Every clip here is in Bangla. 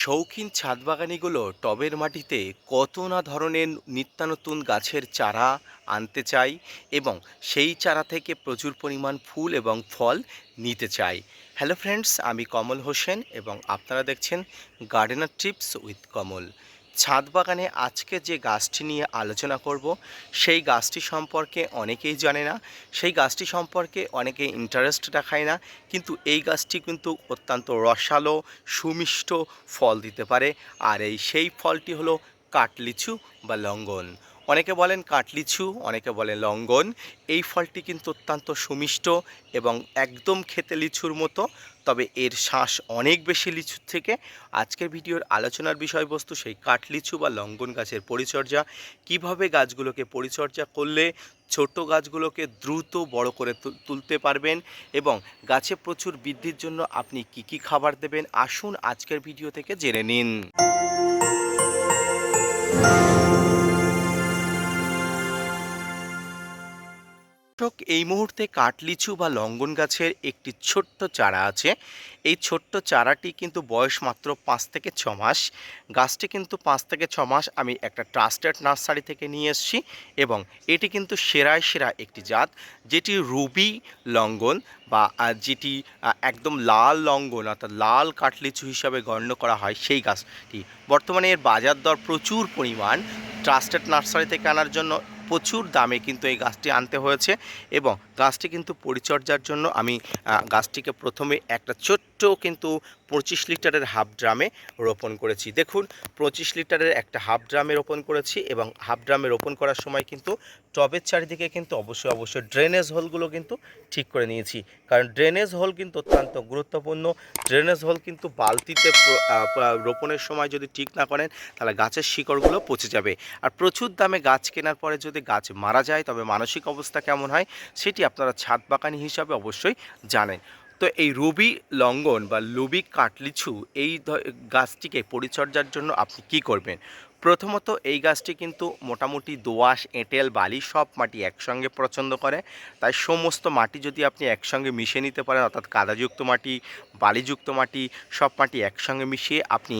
শৌখিন ছাদবাগানিগুলো টবের মাটিতে কত না ধরনের নিত্যানতুন গাছের চারা আনতে চাই এবং সেই চারা থেকে প্রচুর পরিমাণ ফুল এবং ফল নিতে চাই। হ্যালো ফ্রেন্ডস আমি কমল হোসেন এবং আপনারা দেখছেন গার্ডেনার টিপস উইথ কমল। ছাদ বাগানে আজকে যে গাছটি নিয়ে আলোচনা করব, সেই গাছটি সম্পর্কে অনেকেই জানে না। সেই গাছটি সম্পর্কে অনেকে ইন্টারেস্ট দেখায় না, কিন্তু এই গাছটি কিন্তু অত্যন্ত রসালো, সুমিষ্ট ফল দিতে পারে। আর এই সেই ফলটি হলো কাটলিচু বা লঙ্ঘন অনেকে বলেন কাটলিচু অনেকে বলেন লঙ্গন। এই ফলটি কিন্তু অত্যন্ত সুমিষ্ট এবং একদম খেতে লিচুর মতো, তবে এর শ্বাস অনেক বেশি লিচুর থেকে। আজকের ভিডিওর আলোচনার বিষয়বস্তু সেই কাঠলিচু বা লঙ্গন গাছের পরিচর্যা। কীভাবে গাছগুলোকে পরিচর্যা করলে ছোট গাছগুলোকে দ্রুত বড় করে তুলতে পারবেন এবং গাছে প্রচুর বৃদ্ধির জন্য আপনি কি কি খাবার দেবেন, আসুন আজকের ভিডিও থেকে জেনে নিন। দর্শক, এই মুহূর্তে কাঠলিচু বা লঙ্গন গাছের একটি ছোট্ট চারা আছে। এই ছোট্ট চারাটি কিন্তু বয়স মাত্র পাঁচ থেকে ছ মাস। গাছটি কিন্তু পাঁচ থেকে ছ মাস আমি একটা ট্রাস্টেড নার্সারি থেকে নিয়ে এসেছি এবং এটি কিন্তু সেরায় সেরা একটি জাত যেটি রুবি লঙ্ঘন বা যেটি একদম লাল লঙ্ঘন অর্থাৎ লাল কাঠলিচু হিসাবে গণ্য করা হয় সেই গাছটি। বর্তমানে এর বাজার দর প্রচুর পরিমাণ। ট্রাস্টেড নার্সারি থেকে আনার জন্য প্রচুর দামে কিন্তু এই গাছটি আনতে হয়েছে এবং গাছটি কিন্তু পরিচর্যার জন্য আমি গাছটিকে প্রথমে একটা ছোট্ট কিন্তু পঁচিশ লিটারের হাফ ড্রামে রোপণ করেছি। দেখুন, পঁচিশ লিটারের একটা হাফ ড্রামে রোপণ করেছি এবং হাফ ড্রামে রোপণ করার সময় কিন্তু টবের চারিদিকে কিন্তু অবশ্যই অবশ্যই ড্রেনেজ হোলগুলো কিন্তু ঠিক করে নিয়েছি। কারণ ড্রেনেজ হোল কিন্তু অত্যন্ত গুরুত্বপূর্ণ। ড্রেনেজ হোল কিন্তু বালতিতে রোপণের সময় যদি ঠিক না করেন, তাহলে গাছের শিকড়গুলো পচে যাবে। আর প্রচুর দামে গাছ কেনার পরে যদি গাছ মারা যায়, তবে মানসিক অবস্থা কেমন হয়, সেটি আপনারা ছাদ বাগানি হিসাবে অবশ্যই জানেন। তো এই রুবি লঙ্ঘন বা লুবি কাটলিচু এই গাছটিকে পরিচর্যার জন্য আপনি কি করবেন? প্রথমত এই গাছটি কিন্তু মোটামুটি দোআঁশ, এঁটেল, বালি সব মাটি একসঙ্গে পছন্দ করে। তাই সমস্ত মাটি যদি আপনি একসঙ্গে মিশিয়ে নিতে পারেন, অর্থাৎ কাদাযুক্ত মাটি, বালিযুক্ত মাটি, সব মাটি একসঙ্গে মিশিয়ে আপনি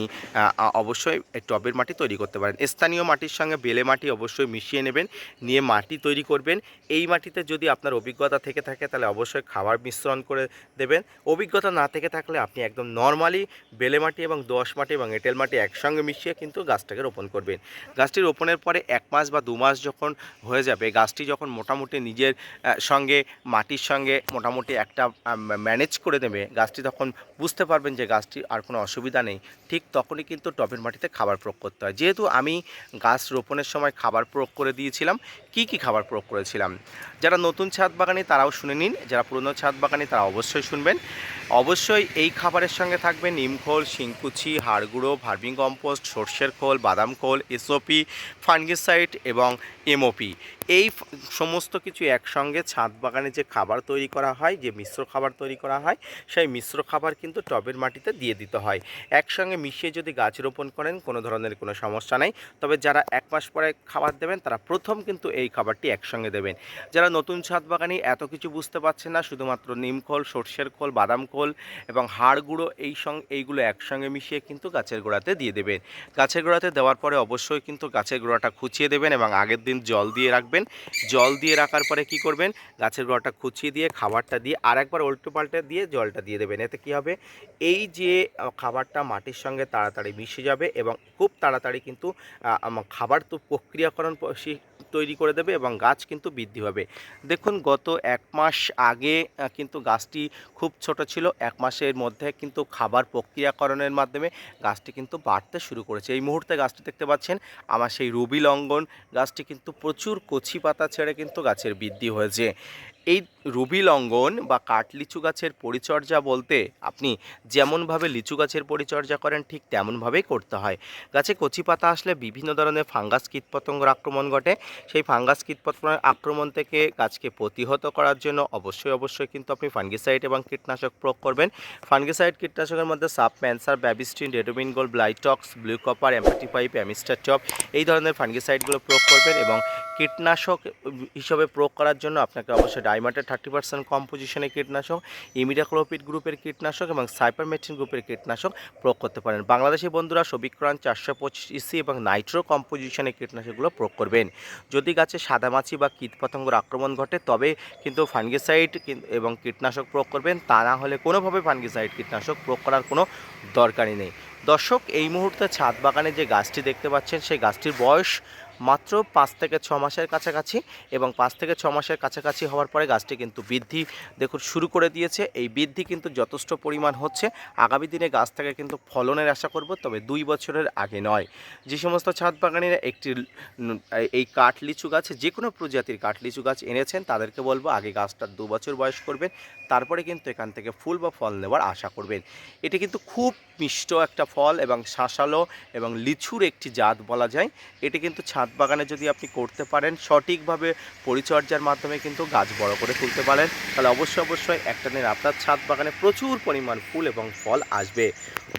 অবশ্যই টবের মাটি তৈরি করতে পারেন। স্থানীয় মাটির সঙ্গে বেলে মাটি অবশ্যই মিশিয়ে নেবেন, নিয়ে মাটি তৈরি করবেন। এই মাটিতে যদি আপনার অভিজ্ঞতা থেকে থাকে, তাহলে অবশ্যই খাবার মিশ্রণ করে দেবেন। অভিজ্ঞতা না থেকে থাকলে আপনি একদম নর্মালি বেলে মাটি এবং দোআঁশ মাটি এবং এঁটেল মাটি একসঙ্গে মিশিয়ে কিন্তু গাছটাকে রোপণ করবেন। গাছটি রোপণের পরে এক মাস বা দু মাস যখন হয়ে যাবে, গাছটি যখন মোটামুটি নিজের সঙ্গে, মাটির সঙ্গে মোটামুটি একটা ম্যানেজ করে দেবে, গাছটি তখন বুঝতে পারবেন যে গাছটি আর কোনো অসুবিধা নেই। ঠিক তখনই কিন্তু টবের মাটিতে খাবার প্রয়োগ করতে হয়। যেহেতু আমি গাছ রোপণের সময় খাবার প্রয়োগ করে দিয়েছিলাম, কি কি খাবার প্রয়োগ করেছিলাম? যারা নতুন ছাদ বাগানি তারাও শুনে নিন, যারা পুরনো ছাদ বাগানি তারা অবশ্যই শুনবেন। অবশ্যই এই খাবারের সঙ্গে থাকবে নিমখোল শিংকুচি, হাড়গুঁড়ো, ভার্মিং কম্পোস্ট, সর্ষের খোল, বাদাম খোল এসওপি ফাঙ্গিসাইড এবং এমওপি। এই সমস্ত কিছু একসঙ্গে ছাদ বাগানে যে খাবার তৈরি করা হয়, যে মিশ্র খাবার তৈরি করা হয়, সেই মিশ্র খাবার কিন্তু টবের মাটিতে দিয়ে দিতে হয়। একসঙ্গে মিশিয়ে যদি গাছ রোপণ করেন, কোনো ধরনের কোনো সমস্যা নেই। তবে যারা এক মাস পরে খাবার দেবেন, তারা প্রথম কিন্তু এই খাবারটি একসঙ্গে দেবেন। যারা নতুন ছাদ বাগানে এত কিছু বুঝতে পারছেন না, শুধুমাত্র নিমখোল সর্ষের খোল, বাদাম খোল এবং হাড় গুঁড়ো, এই সঙ্গে এইগুলো একসঙ্গে মিশিয়ে কিন্তু গাছের গোড়াতে দিয়ে দেবেন। গাছের গোড়াতে দেওয়ার পরে অবশ্যই কিন্তু গাছের গোড়াটা খুঁচিয়ে দেবেন এবং আগের দিন জল দিয়ে রাখবেন। জল দিয়ে রাখার পরে কি করবেন? গাছের গোড়াটা খুঁচিয়ে দিয়ে, খাবারটা দিয়ে, আর একবার উল্টো পাল্টে দিয়ে জলটা দিয়ে দেবেন। এতে কী হবে? এই যে খাবারটা মাটির সঙ্গে তাড়াতাড়ি মিশে যাবে এবং খুব তাড়াতাড়ি কিন্তু খাবার তো প্রক্রিয়াকরণ তৈরি করে দেবে এবং গাছ কিন্তু বৃদ্ধি হবে। দেখুন, গত এক মাস আগে কিন্তু গাছটি খুব ছোট ছিল। এক মাসের মধ্যে কিন্তু খাবার প্রক্রিয়াকরণের মাধ্যমে গাছটি কিন্তু বাড়তে শুরু করেছে। এই মুহূর্তে গাছটি দেখতে পাচ্ছেন, আমার সেই রুবি লঙ্ঘন গাছটি কিন্তু প্রচুর কচি পাতা ছেড়ে কিন্তু গাছের বৃদ্ধি হয়েছে। এই রুবি লঙ্ঘন বা কাঠলিচু গাছের পরিচর্যা বলতে আপনি যেমনভাবে লিচু গাছের পরিচর্যা করেন, ঠিক তেমনভাবেই করতে হয়। গাছে কচি পাতা আসলে বিভিন্ন ধরনের ফাঙ্গাস কীটপতঙ্গর আক্রমণ ঘটে। সেই ফাঙ্গাস কীটপতঙ্গের আক্রমণ থেকে গাছকে প্রতিহত করার জন্য অবশ্যই অবশ্যই কিন্তু আপনি ফাঙ্গিসাইড এবং কীটনাশক প্রয়োগ করবেন। ফাঙ্গিসাইড, কীটনাশকের মধ্যে সাপ ম্যানসার Bavistin Ridomil gold Blitox blue copper অ্যাম্পাটিপাইপ Amistar চপ এই ধরনের ফাঙ্গিসাইডগুলো প্রয়োগ করবেন এবং কীটনাশক হিসাবে প্রয়োগ করার জন্য আপনাকে অবশ্যই ডাইমাটের থার্টি পার্সেন্ট কম্পোজিশনের কীটনাশক, ইমিডাক্লোপিড গ্রুপের কীটনাশক এবং সাইপারমেথ্রিন গ্রুপের কীটনাশক প্রয়োগ করতে পারেন। বাংলাদেশি বন্ধুরা সবিক্রান চারশো পঁচিশ ইসি এবং নাইট্রো কম্পোজিশনের কীটনাশকগুলো প্রয়োগ করবেন। যদি গাছে সাদামাছি বা কীটপতঙ্গর আক্রমণ ঘটে, তবে কিন্তু ফাঙ্গিসাইড এবং কীটনাশক প্রয়োগ করবেন। তা না হলে কোনোভাবে ফাঙ্গিসাইড কীটনাশক প্রয়োগ করার কোনো দরকারই নেই। দর্শক, এই মুহূর্তে ছাদ বাগানে যে গাছটি দেখতে পাচ্ছেন, সেই গাছটির বয়স মাত্র পাঁচ থেকে ছ মাসের কাছাকাছি এবং পাঁচ থেকে ছ মাসের কাছাকাছি হওয়ার পরে গাছটি কিন্তু বৃদ্ধি দেখুন, শুরু করে দিয়েছে। এই বৃদ্ধি কিন্তু যথেষ্ট পরিমাণ হচ্ছে। আগামী দিনে গাছ থেকে কিন্তু ফলনের আশা করব, তবে দুই বছরের আগে নয়। যে সমস্ত ছাদ বাগানের একটি এই কাঠ লিচু গাছ, যে কোনো প্রজাতির কাঠ লিচু গাছ এনেছেন, তাদেরকে বলব আগে গাছটার দু বছর বয়স করবেন, তারপরে কিন্তু এখান থেকে ফুল বা ফল নেওয়ার আশা করবেন। এটি কিন্তু খুব মিষ্ট একটা ফল এবং শাঁসালো এবং লিচুর একটি জাত বলা যায়। এটি কিন্তু ছাদ বাগানে যদি আপনি করতে পারেন, সঠিকভাবে পরিচর্যার মাধ্যমে কিন্তু গাছ বড় করে তুলতে পারেন। তাহলে অবশ্যই অবশ্যই একটা দিন আপনার ছাদ বাগানে প্রচুর পরিমাণ ফুল এবং ফল আসবে।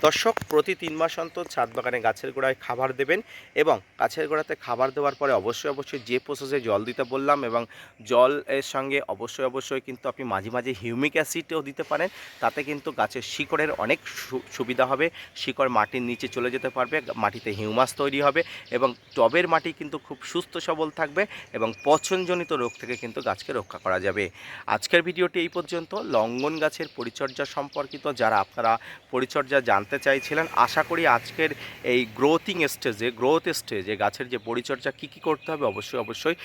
দর্শক, প্রতি তিন মাস অন্তর ছাদ বাগানে গাছের গোড়ায় খাবার দেবেন এবং গাছের গোড়াতে খাবার দেওয়ার পরে অবশ্যই অবশ্যই যে প্রসেসে জল দিতে বললাম এবং জল এর সঙ্গে অবশ্যই অবশ্যই কিন্তু আপনি মাঝে মাঝে হিউমিক অ্যাসিডও দিতে পারেন। তাতে কিন্তু গাছের শিকড়ের অনেক সুবিধা হবে। শিকড় মাটির নিচে চলে যেতে পারবে, মাটিতে হিউমাস তৈরি হবে এবং টবের মাটি কিন্তু খুব সুস্থ, সবল থাকবে এবং পচনজনিত রোগ থেকে কিন্তু গাছকে রক্ষা করা যাবে। আজকের ভিডিওটি এই পর্যন্ত। লঙ্গন গাছের পরিচর্যা সম্পর্কিত যারা আপনারা পরিচর্যা জানতে চাইছিলেন, আশা করি আজকের এই গ্রোথিং স্টেজে গ্রোথ স্টেজে গাছের যে পরিচর্যা কী কী করতে হবে অবশ্যই অবশ্যই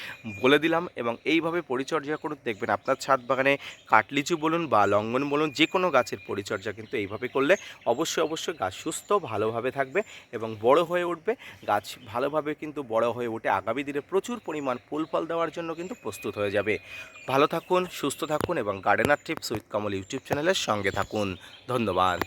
বলে দিলাম এবং এইভাবে পরিচর্যা করুন। দেখবেন আপনার ছাদ বাগানে কাটলিচু বলুন বা লঙ্গন বলুন যে কোনো গাছের পরিচর্যা কিন্তু এইভাবে করলে অবশ্যই অবশ্যই গাছ সুস্থ, ভালোভাবে থাকবে এবং বড় হয়ে উঠবে। গাছ ভালোভাবে কিন্তু বড় হয়ে উঠে আগামী দিনে প্রচুর পরিমাণ ফুল ফল দেওয়ার জন্য কিন্তু প্রস্তুত হয়ে যাবে। ভালো থাকুন, সুস্থ থাকুন এবং gardener tips with Kamal YouTube চ্যানেলের সঙ্গে থাকুন। ধন্যবাদ।